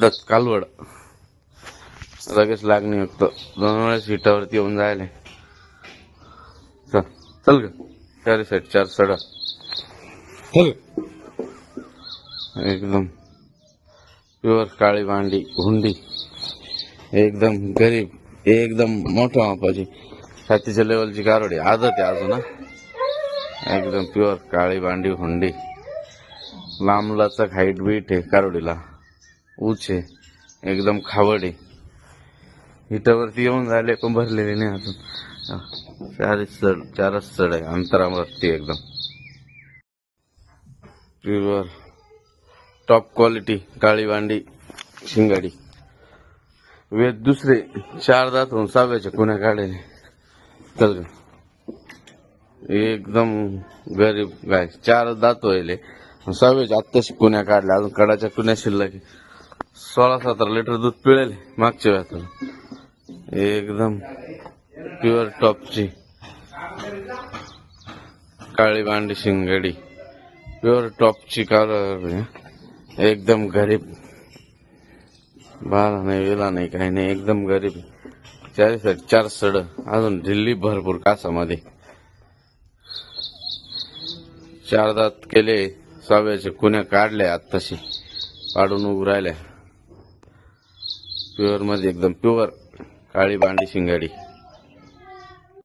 दत्त कालवड. लगेच लागणे फक्त दोन वेळेस हिटावरती येऊन जायला. चल चल ग. चार साईड चार सडा. चल. एकदम प्युअर काळी भांडी हुंडी. एकदम गरीब एकदम मोठ्या मापाची. छातीच्या लेवलची कारवडी आदत आहे अजून. एकदम प्युअर काळी भांडी हुंडी. लांबलाचा हाईट बीट आहे कारवडीला ऊच आहे. एकदम खावड आहे. हिटावरती येऊन झाले पण भरलेले नाही अजून. चारच चढ चारच चढ आहे. अंतरावरती एकदम. प्युअर टॉप क्वालिटी काळी वांडी शिंगाडी. वेद दुसरे चार दात होऊन सहाव्याच्या कुण्या काढले चल एकदम गरीब गाय चार दात व्हायले. सहाव्याच्या आत्ताशी कुण्या काढल्या? अजून कडाच्या कुण्या शिल्लक आहे. सोळा सतरा लिटर दूध पिळेल मागच्या वेळात एकदम प्युअर टॉपची काळी भांडी शिंगडी. प्युअर टॉपची कार एकदम गरीब. बारा नाही वेला नाही काही नाही एकदम गरीब. चार साईड चार सड अजून दिल्ली भरपूर कासामध्ये. चार दात केले सहाव्याचे कुण्या काढल्या आत्ताशी. पाडून उभं राहिल्या. प्युअरमध्ये एकदम प्युअर काळी भांडी शिंगाडी.